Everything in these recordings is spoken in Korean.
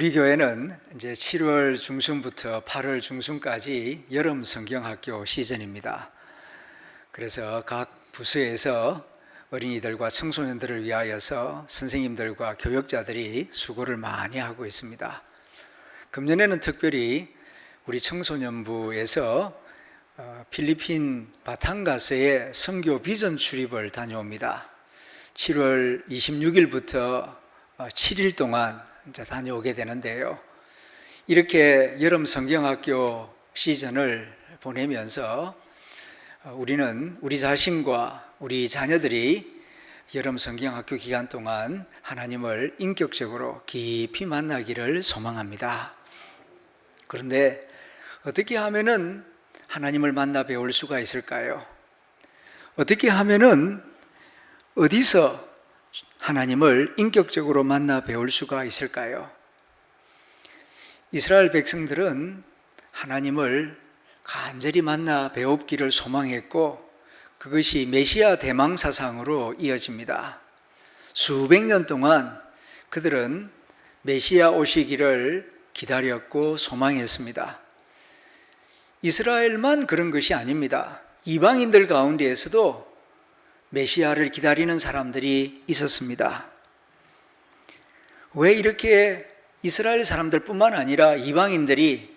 우리 교회는 이제 7월 중순부터 8월 중순까지 여름 성경학교 시즌입니다. 그래서 각 부서에서 어린이들과 청소년들을 위하여서 선생님들과 교역자들이 수고를 많이 하고 있습니다. 금년에는 특별히 우리 청소년부에서 어, 필리핀 바탕가스에 선교 비전 출입을 다녀옵니다. 7월 26일부터 7일 동안 이제 다녀오게 되는데요. 이렇게 여름 성경학교 시즌을 보내면서 어, 우리는 우리 자신과 우리 자녀들이 여름 성경학교 기간 동안 하나님을 인격적으로 깊이 만나기를 소망합니다. 그런데 어떻게 하면은 하나님을 만나 배울 수가 있을까요? 어떻게 하면은 어디서 하나님을 인격적으로 만나 배울 수가 있을까요? 이스라엘 백성들은 하나님을 간절히 만나 배웁기를 소망했고 그것이 메시아 대망 사상으로 이어집니다. 수백 년 동안 그들은 메시아 오시기를 기다렸고 소망했습니다. 이스라엘만 그런 것이 아닙니다. 이방인들 가운데에서도 메시아를 기다리는 사람들이 있었습니다. 왜 이렇게 이스라엘 사람들뿐만 아니라 이방인들이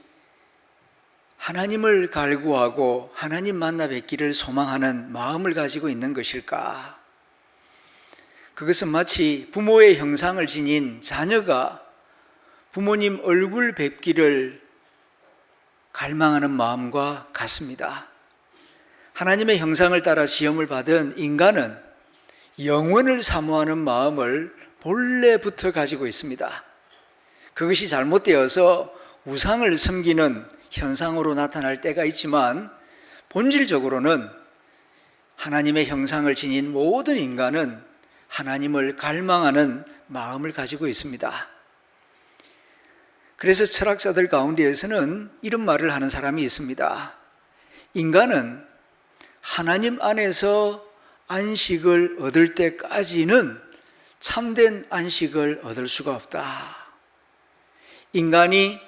하나님을 갈구하고 하나님 만나 뵙기를 소망하는 마음을 가지고 있는 것일까? 그것은 마치 부모의 형상을 지닌 자녀가 부모님 얼굴 뵙기를 갈망하는 마음과 같습니다. 하나님의 형상을 따라 지음을 받은 인간은 영원을 사모하는 마음을 본래부터 가지고 있습니다. 그것이 잘못되어서 우상을 섬기는 현상으로 나타날 때가 있지만 본질적으로는 하나님의 형상을 지닌 모든 인간은 하나님을 갈망하는 마음을 가지고 있습니다. 그래서 철학자들 가운데에서는 이런 말을 하는 사람이 있습니다. 인간은 하나님 안에서 안식을 얻을 때까지는 참된 안식을 얻을 수가 없다. 인간이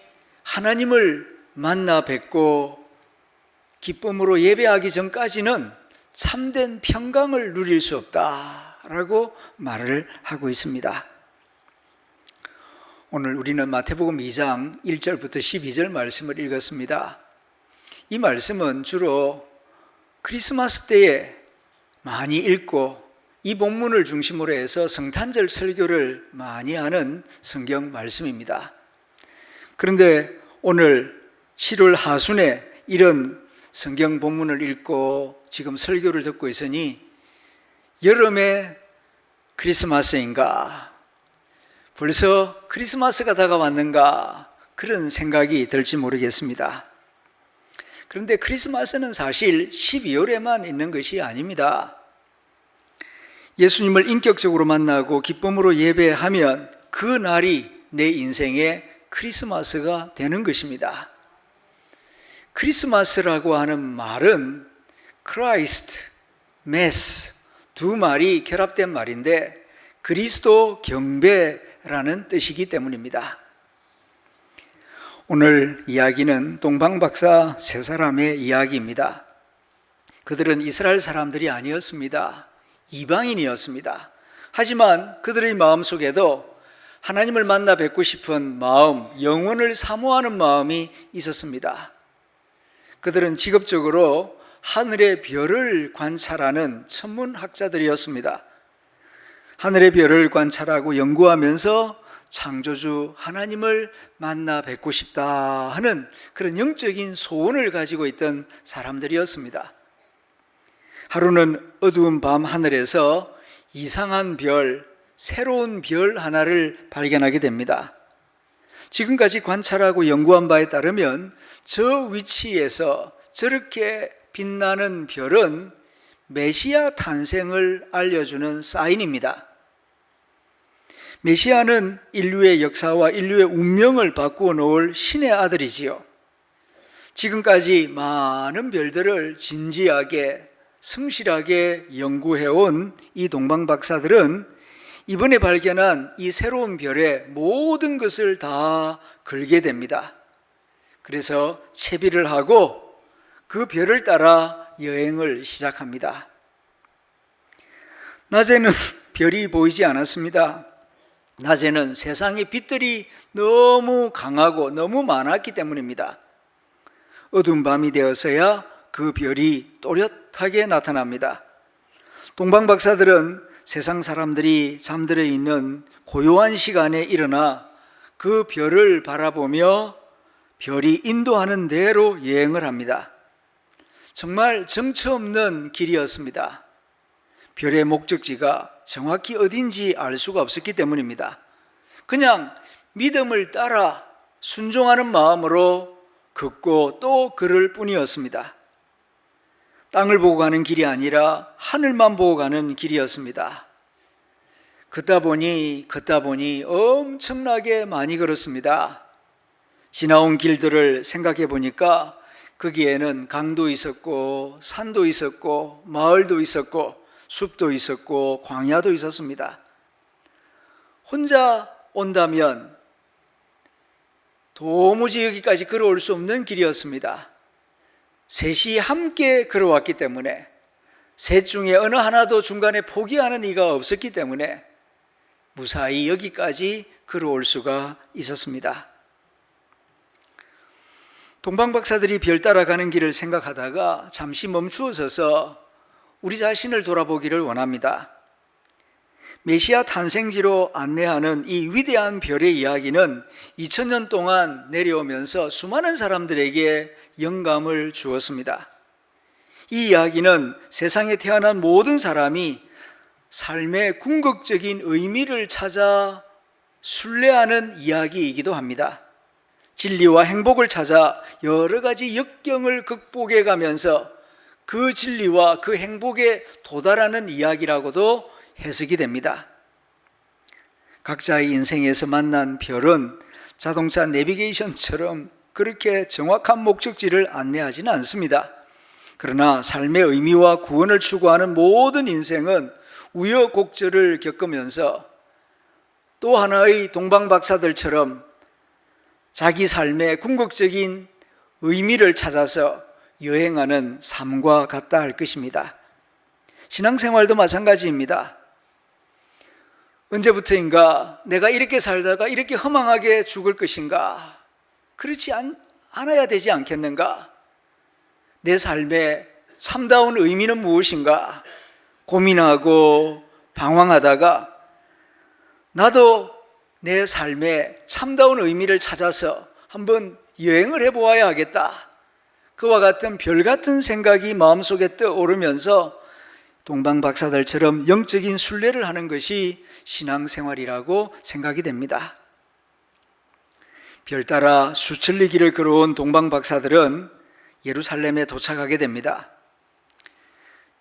하나님을 만나 뵙고 기쁨으로 예배하기 전까지는 참된 평강을 누릴 수 없다라고 말을 하고 있습니다. 오늘 우리는 마태복음 2장 1절부터 12절 말씀을 읽었습니다. 이 말씀은 주로 크리스마스 때에 많이 읽고 이 본문을 중심으로 해서 성탄절 설교를 많이 하는 성경 말씀입니다. 그런데 오늘 7월 하순에 이런 성경 본문을 읽고 지금 설교를 듣고 있으니 여름에 크리스마스인가? 벌써 크리스마스가 다가왔는가? 그런 생각이 들지 모르겠습니다. 그런데 크리스마스는 사실 12월에만 있는 것이 아닙니다. 예수님을 인격적으로 만나고 기쁨으로 예배하면 그 날이 내 인생의 크리스마스가 되는 것입니다. 크리스마스라고 하는 말은 크라이스트, 메스 두 말이 결합된 말인데 그리스도 경배라는 뜻이기 때문입니다. 오늘 이야기는 동방박사 세 사람의 이야기입니다. 그들은 이스라엘 사람들이 아니었습니다. 이방인이었습니다. 하지만 그들의 마음 속에도 하나님을 만나 뵙고 싶은 마음, 영혼을 사모하는 마음이 있었습니다. 그들은 직업적으로 하늘의 별을 관찰하는 천문학자들이었습니다. 하늘의 별을 관찰하고 연구하면서 창조주 하나님을 만나 뵙고 싶다 하는 그런 영적인 소원을 가지고 있던 사람들이었습니다. 하루는 어두운 밤 하늘에서 이상한 별, 새로운 별 하나를 발견하게 됩니다. 지금까지 관찰하고 연구한 바에 따르면 저 위치에서 저렇게 빛나는 별은 메시아 탄생을 알려주는 사인입니다. 메시아는 인류의 역사와 인류의 운명을 바꾸어 놓을 신의 아들이지요. 지금까지 많은 별들을 진지하게 성실하게 연구해온 이 동방 박사들은 이번에 발견한 이 새로운 별에 모든 것을 다 걸게 됩니다. 그래서 채비를 하고 그 별을 따라 여행을 시작합니다. 낮에는 별이 보이지 않았습니다. 낮에는 세상의 빛들이 너무 강하고 너무 많았기 때문입니다. 어두운 밤이 되어서야 그 별이 또렷하게 나타납니다. 동방 박사들은 세상 사람들이 잠들어 있는 고요한 시간에 일어나 그 별을 바라보며 별이 인도하는 대로 여행을 합니다. 정말 정처 없는 길이었습니다. 별의 목적지가 정확히 어딘지 알 수가 없었기 때문입니다. 그냥 믿음을 따라 순종하는 마음으로 걷고 또 걸을 뿐이었습니다. 땅을 보고 가는 길이 아니라 하늘만 보고 가는 길이었습니다. 걷다 보니 걷다 보니 엄청나게 많이 걸었습니다. 지나온 길들을 생각해 보니까 거기에는 강도 있었고 산도 있었고 마을도 있었고 숲도 있었고 광야도 있었습니다. 혼자 온다면 도무지 여기까지 걸어올 수 없는 길이었습니다. 셋이 함께 걸어왔기 때문에 셋 중에 어느 하나도 중간에 포기하는 이가 없었기 때문에 무사히 여기까지 걸어올 수가 있었습니다. 동방박사들이 별 따라가는 길을 생각하다가 잠시 멈추어 서서 우리 자신을 돌아보기를 원합니다. 메시아 탄생지로 안내하는 이 위대한 별의 이야기는 2000년 동안 내려오면서 수많은 사람들에게 영감을 주었습니다. 이 이야기는 세상에 태어난 모든 사람이 삶의 궁극적인 의미를 찾아 순례하는 이야기이기도 합니다. 진리와 행복을 찾아 여러 가지 역경을 극복해 가면서 그 진리와 그 행복에 도달하는 이야기라고도 해석이 됩니다. 각자의 인생에서 만난 별은 자동차 내비게이션처럼 그렇게 정확한 목적지를 안내하지는 않습니다. 그러나 삶의 의미와 구원을 추구하는 모든 인생은 우여곡절을 겪으면서 또 하나의 동방박사들처럼 자기 삶의 궁극적인 의미를 찾아서 여행하는 삶과 같다 할 것입니다. 신앙생활도 마찬가지입니다. 언제부터인가 내가 이렇게 살다가 이렇게 허망하게 죽을 것인가? 그렇지 않, 않아야 되지 않겠는가? 내 삶의 참다운 의미는 무엇인가? 고민하고 방황하다가 나도 내 삶의 참다운 의미를 찾아서 한번 여행을 해보아야 하겠다. 그와 같은 별 같은 생각이 마음속에 떠오르면서 동방 박사들처럼 영적인 순례를 하는 것이 신앙생활이라고 생각이 됩니다. 별 따라 수천리 길을 걸어온 동방 박사들은 예루살렘에 도착하게 됩니다.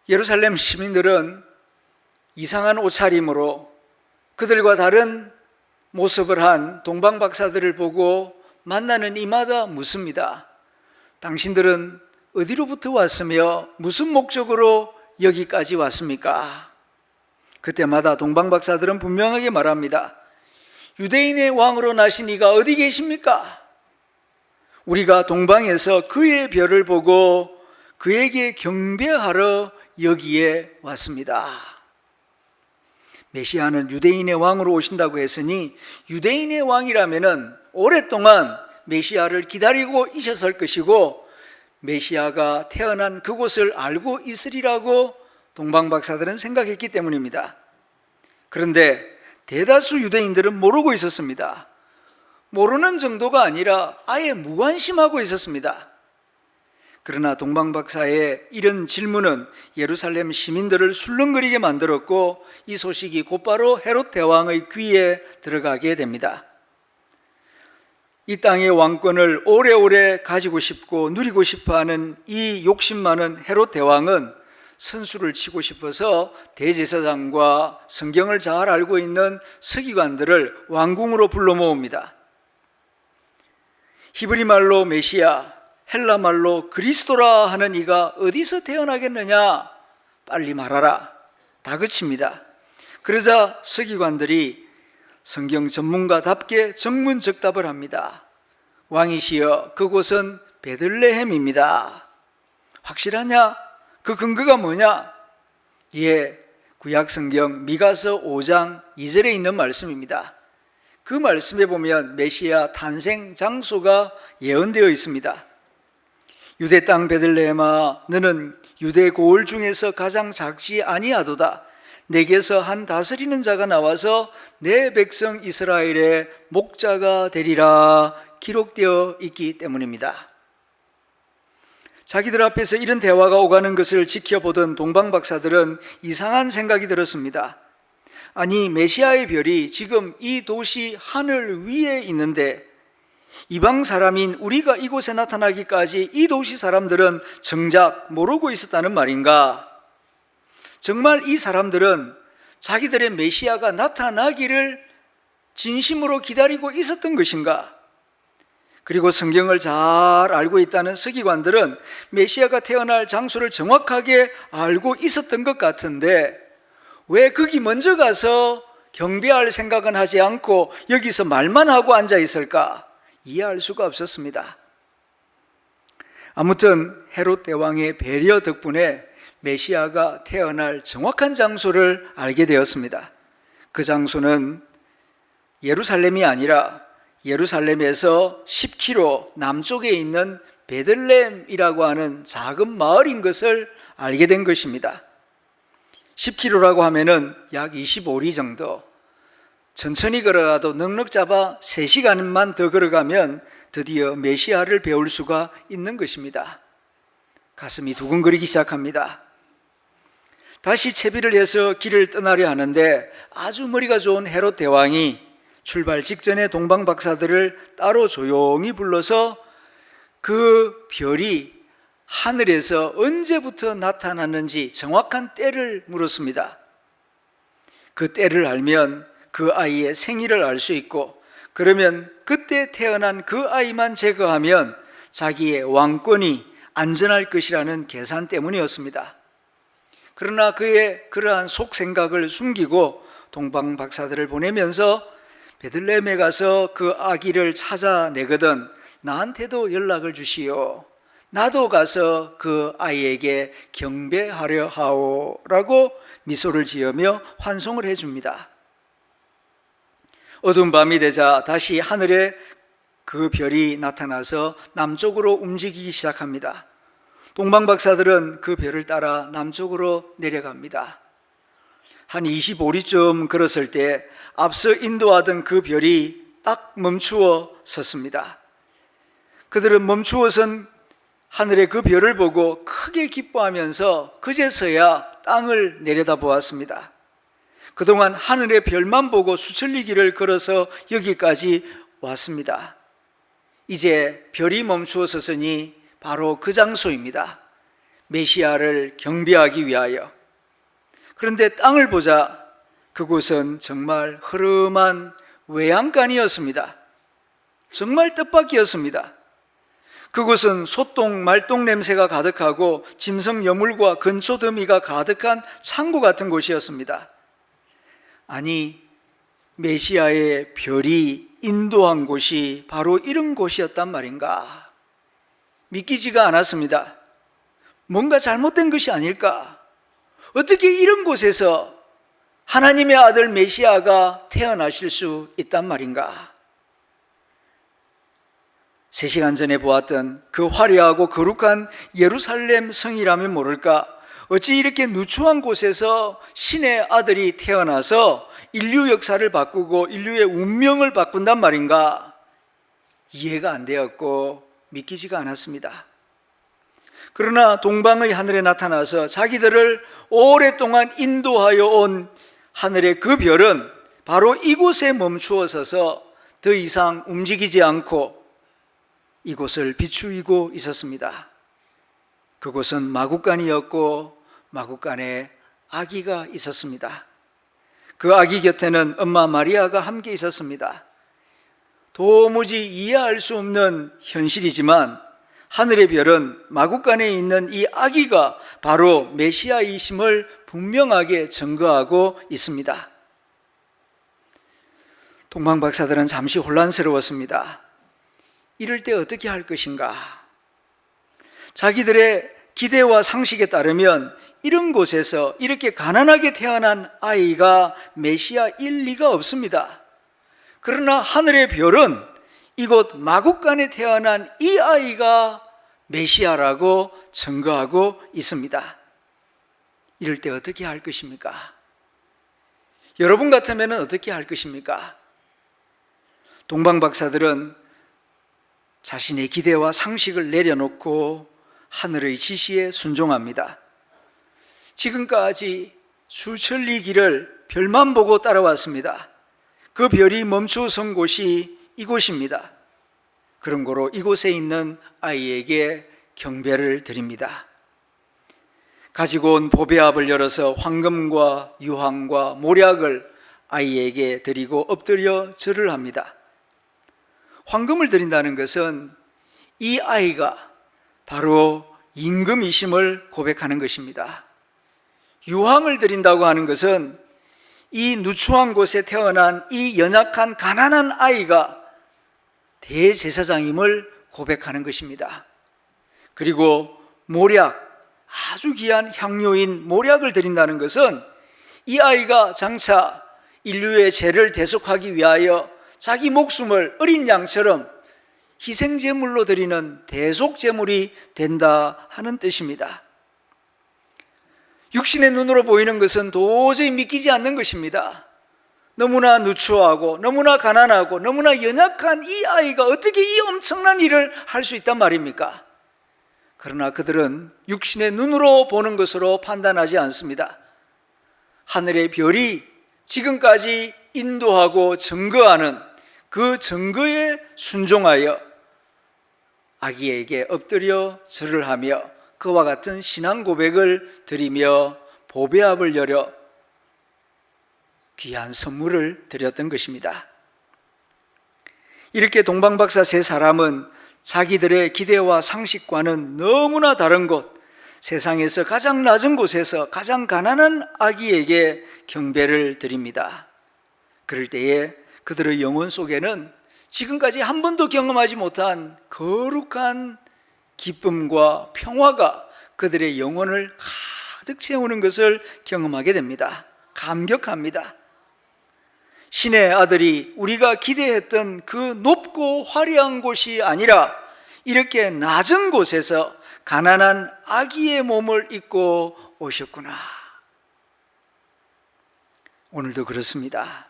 예루살렘 시민들은 이상한 옷차림으로 그들과 다른 모습을 한 동방 박사들을 보고 만나는 이마다 묻습니다. 당신들은 어디로부터 왔으며 무슨 목적으로 여기까지 왔습니까? 그때마다 동방 박사들은 분명하게 말합니다. 유대인의 왕으로 나신 이가 어디 계십니까? 우리가 동방에서 그의 별을 보고 그에게 경배하러 여기에 왔습니다. 메시아는 유대인의 왕으로 오신다고 했으니 유대인의 왕이라면은 오랫동안 메시아를 기다리고 있었을 것이고 메시아가 태어난 그곳을 알고 있으리라고 동방 박사들은 생각했기 때문입니다. 그런데 대다수 유대인들은 모르고 있었습니다. 모르는 정도가 아니라 아예 무관심하고 있었습니다. 그러나 동방 박사의 이런 질문은 예루살렘 시민들을 술렁거리게 만들었고 이 소식이 곧바로 헤롯 대왕의 귀에 들어가게 됩니다. 이 땅의 왕권을 오래오래 가지고 싶고 누리고 싶어 하는 이 욕심 많은 헤롯 대왕은 선수를 치고 싶어서 대제사장과 성경을 잘 알고 있는 서기관들을 왕궁으로 불러 모읍니다. 히브리 말로 메시아, 헬라 말로 그리스도라 하는 이가 어디서 태어나겠느냐? 빨리 말하라. 다그칩니다. 그러자 서기관들이 성경 전문가답게 정문적답을 합니다. 왕이시여 그곳은 베들레헴입니다. 확실하냐? 그 근거가 뭐냐? 예, 구약 성경 미가서 5장 2절에 있는 말씀입니다. 그 말씀에 보면 메시아 탄생 장소가 예언되어 있습니다. 유대 땅 베들레헴아 너는 유대 고을 중에서 가장 작지 아니하도다. 내게서 한 다스리는 자가 나와서 내 백성 이스라엘의 목자가 되리라 기록되어 있기 때문입니다. 자기들 앞에서 이런 대화가 오가는 것을 지켜보던 동방 박사들은 이상한 생각이 들었습니다. 아니 메시아의 별이 지금 이 도시 하늘 위에 있는데 이방 사람인 우리가 이곳에 나타나기까지 이 도시 사람들은 정작 모르고 있었다는 말인가? 정말 이 사람들은 자기들의 메시아가 나타나기를 진심으로 기다리고 있었던 것인가? 그리고 성경을 잘 알고 있다는 서기관들은 메시아가 태어날 장소를 정확하게 알고 있었던 것 같은데 왜 거기 먼저 가서 경배할 생각은 하지 않고 여기서 말만 하고 앉아 있을까? 이해할 수가 없었습니다. 아무튼 헤롯 대왕의 배려 덕분에 메시아가 태어날 정확한 장소를 알게 되었습니다. 그 장소는 예루살렘이 아니라 예루살렘에서 10km 남쪽에 있는 베들렘이라고 하는 작은 마을인 것을 알게 된 것입니다. 10km라고 하면은 약 25리 정도. 천천히 걸어가도 넉넉 잡아 3시간만 더 걸어가면 드디어 메시아를 배울 수가 있는 것입니다. 가슴이 두근거리기 시작합니다. 다시 채비를 해서 길을 떠나려 하는데 아주 머리가 좋은 헤롯 대왕이 출발 직전에 동방 박사들을 따로 조용히 불러서 그 별이 하늘에서 언제부터 나타났는지 정확한 때를 물었습니다. 그 때를 알면 그 아이의 생일을 알 수 있고 그러면 그때 태어난 그 아이만 제거하면 자기의 왕권이 안전할 것이라는 계산 때문이었습니다. 그러나 그의 그러한 속 생각을 숨기고 동방 박사들을 보내면서 베들레헴에 가서 그 아기를 찾아내거든 나한테도 연락을 주시오. 나도 가서 그 아이에게 경배하려 하오라고 미소를 지으며 환송을 해줍니다. 어두운 밤이 되자 다시 하늘에 그 별이 나타나서 남쪽으로 움직이기 시작합니다. 동방 박사들은 그 별을 따라 남쪽으로 내려갑니다. 한 25리쯤 걸었을 때 앞서 인도하던 그 별이 딱 멈추어 섰습니다. 그들은 멈추어선 하늘의 그 별을 보고 크게 기뻐하면서 그제서야 땅을 내려다 보았습니다. 그동안 하늘의 별만 보고 수천리 길을 걸어서 여기까지 왔습니다. 이제 별이 멈추어 섰으니 바로 그 장소입니다. 메시아를 경배하기 위하여. 그런데 땅을 보자 그곳은 정말 흐름한 외양간이었습니다. 정말 뜻밖이었습니다. 그곳은 소똥, 말똥 냄새가 가득하고 짐승 여물과 근초 더미가 가득한 창고 같은 곳이었습니다. 아니, 메시아의 별이 인도한 곳이 바로 이런 곳이었단 말인가? 믿기지가 않았습니다. 뭔가 잘못된 것이 아닐까? 어떻게 이런 곳에서 하나님의 아들 메시아가 태어나실 수 있단 말인가? 3시간 전에 보았던 그 화려하고 거룩한 예루살렘 성이라면 모를까? 어찌 이렇게 누추한 곳에서 신의 아들이 태어나서 인류 역사를 바꾸고 인류의 운명을 바꾼단 말인가? 이해가 안 되었고 믿기지가 않았습니다. 그러나 동방의 하늘에 나타나서 자기들을 오랫동안 인도하여 온 하늘의 그 별은 바로 이곳에 멈추어 서서 더 이상 움직이지 않고 이곳을 비추이고 있었습니다. 그곳은 마국간이었고 마국간에 아기가 있었습니다. 그 아기 곁에는 엄마 마리아가 함께 있었습니다. 도무지 이해할 수 없는 현실이지만 하늘의 별은 마국간에 있는 이 아기가 바로 메시아이심을 분명하게 증거하고 있습니다. 동방 박사들은 잠시 혼란스러웠습니다. 이럴 때 어떻게 할 것인가? 자기들의 기대와 상식에 따르면 이런 곳에서 이렇게 가난하게 태어난 아이가 메시아일 리가 없습니다. 그러나 하늘의 별은 이곳 마국간에 태어난 이 아이가 메시아라고 증거하고 있습니다. 이럴 때 어떻게 할 것입니까? 여러분 같으면 어떻게 할 것입니까? 동방 박사들은 자신의 기대와 상식을 내려놓고 하늘의 지시에 순종합니다. 지금까지 수천리 길을 별만 보고 따라왔습니다. 그 별이 멈추선 곳이 이곳입니다. 그런 거로 이곳에 있는 아이에게 경배를 드립니다. 가지고 온 보배압을 열어서 황금과 유황과 모략을 아이에게 드리고 엎드려 절을 합니다. 황금을 드린다는 것은 이 아이가 바로 임금이심을 고백하는 것입니다. 유황을 드린다고 하는 것은 이 누추한 곳에 태어난 이 연약한 가난한 아이가 대제사장임을 고백하는 것입니다. 그리고 모략, 아주 귀한 향료인 모략을 드린다는 것은 이 아이가 장차 인류의 죄를 대속하기 위하여 자기 목숨을 어린 양처럼 희생제물로 드리는 대속제물이 된다 하는 뜻입니다. 육신의 눈으로 보이는 것은 도저히 믿기지 않는 것입니다. 너무나 누추하고 너무나 가난하고 너무나 연약한 이 아이가 어떻게 이 엄청난 일을 할 수 있단 말입니까? 그러나 그들은 육신의 눈으로 보는 것으로 판단하지 않습니다. 하늘의 별이 지금까지 인도하고 증거하는 그 증거에 순종하여 아기에게 엎드려 절을 하며 그와 같은 신앙 고백을 드리며 보배압을 열어 귀한 선물을 드렸던 것입니다. 이렇게 동방박사 세 사람은 자기들의 기대와 상식과는 너무나 다른 곳, 세상에서 가장 낮은 곳에서 가장 가난한 아기에게 경배를 드립니다. 그럴 때에 그들의 영혼 속에는 지금까지 한 번도 경험하지 못한 거룩한 기쁨과 평화가 그들의 영혼을 가득 채우는 것을 경험하게 됩니다. 감격합니다. 신의 아들이 우리가 기대했던 그 높고 화려한 곳이 아니라 이렇게 낮은 곳에서 가난한 아기의 몸을 입고 오셨구나. 오늘도 그렇습니다.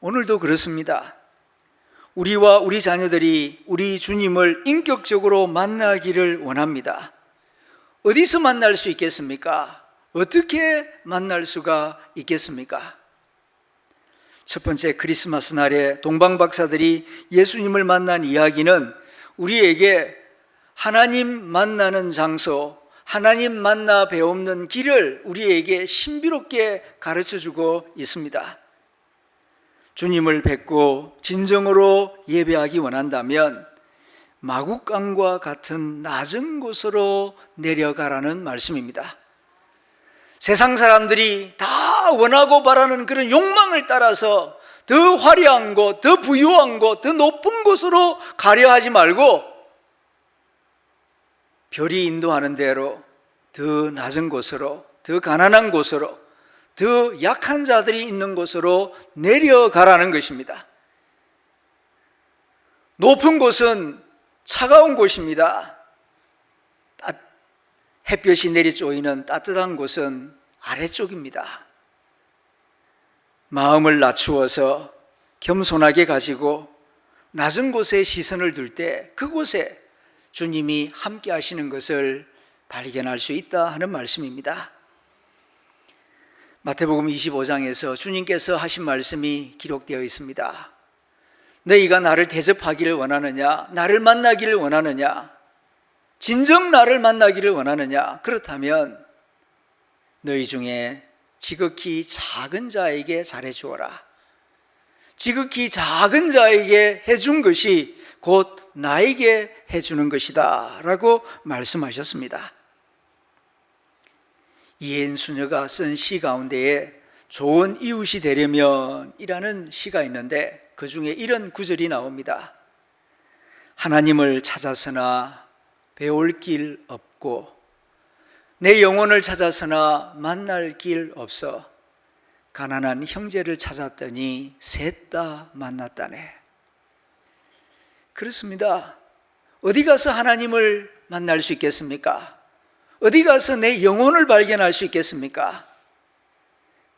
오늘도 그렇습니다. 우리와 우리 자녀들이 우리 주님을 인격적으로 만나기를 원합니다. 어디서 만날 수 있겠습니까? 어떻게 만날 수가 있겠습니까? 첫 번째 크리스마스 날에 동방 박사들이 예수님을 만난 이야기는 우리에게 하나님 만나는 장소, 하나님 만나 배우는 길을 우리에게 신비롭게 가르쳐 주고 있습니다. 주님을 뵙고 진정으로 예배하기 원한다면 마국강과 같은 낮은 곳으로 내려가라는 말씀입니다. 세상 사람들이 다 원하고 바라는 그런 욕망을 따라서 더 화려한 곳, 더 부유한 곳, 더 높은 곳으로 가려 하지 말고 별이 인도하는 대로 더 낮은 곳으로, 더 가난한 곳으로 더 약한 자들이 있는 곳으로 내려가라는 것입니다. 높은 곳은 차가운 곳입니다. 햇볕이 내리쪼이는 따뜻한 곳은 아래쪽입니다. 마음을 낮추어서 겸손하게 가지고 낮은 곳에 시선을 둘 때 그곳에 주님이 함께 하시는 것을 발견할 수 있다 하는 말씀입니다. 마태복음 25장에서 주님께서 하신 말씀이 기록되어 있습니다. 너희가 나를 대접하기를 원하느냐? 나를 만나기를 원하느냐? 진정 나를 만나기를 원하느냐? 그렇다면 너희 중에 지극히 작은 자에게 잘해 주어라. 지극히 작은 자에게 해준 것이 곧 나에게 해주는 것이다. 라고 말씀하셨습니다. 이엔 수녀가 쓴 시 가운데에 좋은 이웃이 되려면 이라는 시가 있는데 그 중에 이런 구절이 나옵니다. 하나님을 찾아서나 배울 길 없고 내 영혼을 찾아서나 만날 길 없어 가난한 형제를 찾았더니 셋 다 만났다네. 그렇습니다. 어디 가서 하나님을 만날 수 있겠습니까? 어디 가서 내 영혼을 발견할 수 있겠습니까?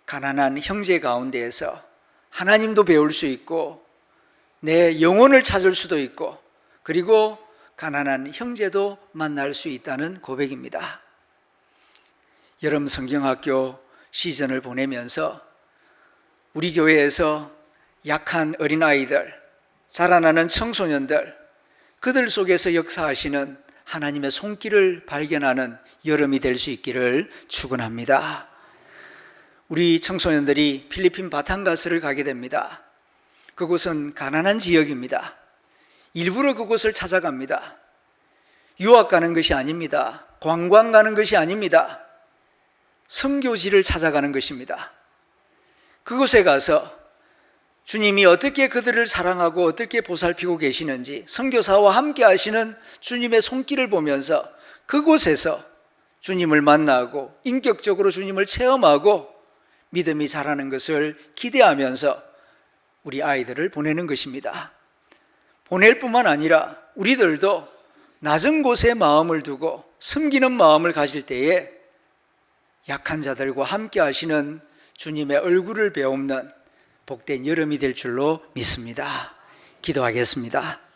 가난한 형제 가운데에서 하나님도 배울 수 있고 내 영혼을 찾을 수도 있고 그리고 가난한 형제도 만날 수 있다는 고백입니다. 여름 성경학교 시즌을 보내면서 우리 교회에서 약한 어린아이들, 자라나는 청소년들, 그들 속에서 역사하시는 하나님의 손길을 발견하는 여름이 될 수 있기를 축원합니다. 우리 청소년들이 필리핀 바탄가스를 가게 됩니다. 그곳은 가난한 지역입니다. 일부러 그곳을 찾아갑니다. 유학 가는 것이 아닙니다. 관광 가는 것이 아닙니다. 성교지를 찾아가는 것입니다. 그곳에 가서 주님이 어떻게 그들을 사랑하고 어떻게 보살피고 계시는지 선교사와 함께 하시는 주님의 손길을 보면서 그곳에서 주님을 만나고 인격적으로 주님을 체험하고 믿음이 자라는 것을 기대하면서 우리 아이들을 보내는 것입니다. 보낼 뿐만 아니라 우리들도 낮은 곳에 마음을 두고 숨기는 마음을 가질 때에 약한 자들과 함께 하시는 주님의 얼굴을 배움는 복된 여름이 될 줄로 믿습니다. 기도하겠습니다.